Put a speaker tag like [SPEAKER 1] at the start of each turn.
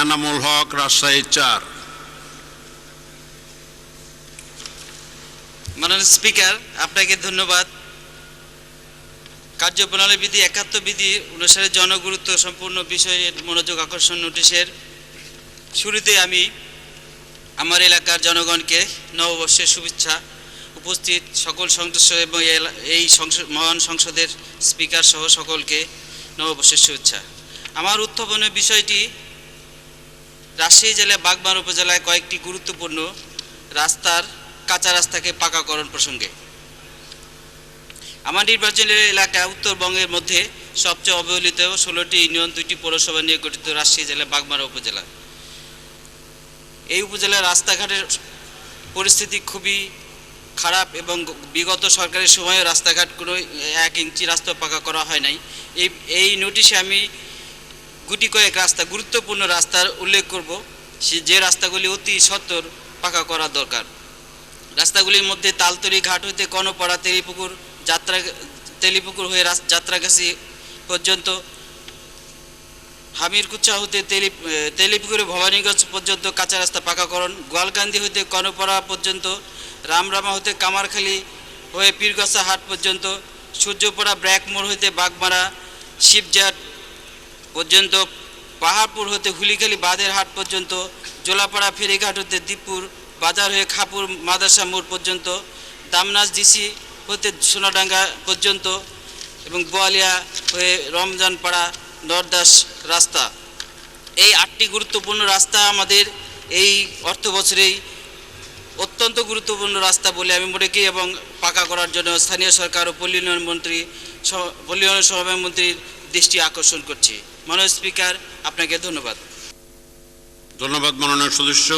[SPEAKER 1] এনামুল হক রাজশাহী চার।
[SPEAKER 2] মাননীয় স্পিকার, আপনাকে ধন্যবাদ। কার্যপ্রণালী বিধি, একাত্তর বিধি অনুসারে জনগুরুত্ব সম্পূর্ণ বিষয়ের মনোযোগ আকর্ষণ নোটিশের শুরুতে আমি আমার এলাকার জনগণকে নববর্ষের শুভেচ্ছা, উপস্থিত সকল সদস্য এবং এই সংসদ মহান সংসদের স্পিকার সহ সকলকে নববর্ষের শুভেচ্ছা। আমার উত্থাপনের বিষয়টি রাজশাহী জেলার বাগমার উপজেলায় কয়েকটি গুরুত্বপূর্ণ রাস্তার কাঁচা রাস্তাকে পাকাকরণ প্রসঙ্গে। আমার নির্বাচনের এলাকা উত্তরবঙ্গের মধ্যে সবচেয়ে অবহেলিত ষোলোটি ইউনিয়ন, দুইটি পৌরসভা নিয়ে গঠিত রাজশাহী জেলা বাগমারা উপজেলা। এই উপজেলার রাস্তাঘাটের পরিস্থিতি খুবই খারাপ এবং বিগত সরকারের সময়ে রাস্তাঘাট কোনো এক ইঞ্চি রাস্তা পাকা করা হয় নাই। এই এই নোটিশে আমি গুটি কয়েক রাস্তা, গুরুত্বপূর্ণ রাস্তার উল্লেখ করব। সে যে রাস্তাগুলি অতি সত্বর পাকা করা দরকার। রাস্তাগুলির মধ্যে তালতলি ঘাট হইতে কনপাড়া তেলিপুকুর যাত্রা তেলিপুকুর হয়ে যাত্রাগাছি পর্যন্ত হামিরকুচা হতে তেলি তেলিপুকুরে ভবানীগঞ্জ পর্যন্ত কাঁচা রাস্তা পাকাকরণ। গোয়ালকান্দি হতে কনপাড়া পর্যন্ত, রামরামা হতে কামারখালী হয়ে পীরগাছা হাট পর্যন্ত, সূর্যপাড়া ব্র্যাক মোড় হইতে বাগমারা, শিবজাট পর্যন্ত পাহাড়পুর হতে হুলিখালি বাঁধের হাট পর্যন্ত, জোলাপাড়া ফেরিঘাট হতে দীপুর বাজার হয়ে খাপুর মাদ্রাসা মোড় পর্যন্ত দামনাস ডিসি হতে সোনাডাঙ্গা পর্যন্ত এবং বোয়ালিয়া হয়ে রমজানপাড়া নরদাস রাস্তা। এই আটটি গুরুত্বপূর্ণ রাস্তা আমাদের এই অর্থ বছরেই অত্যন্ত গুরুত্বপূর্ণ রাস্তা বলে আমি মনে করি এবং পাকা করার জন্য স্থানীয় সরকার ও পল্লী উন্নয়ন মন্ত্রী পল্লী উন্নয়ন সভাপতি মন্ত্রীর দৃষ্টি আকর্ষণ করছি। মাননীয় স্পিকার আপনাকে ধন্যবাদ।
[SPEAKER 1] ধন্যবাদ মাননীয় সদস্য।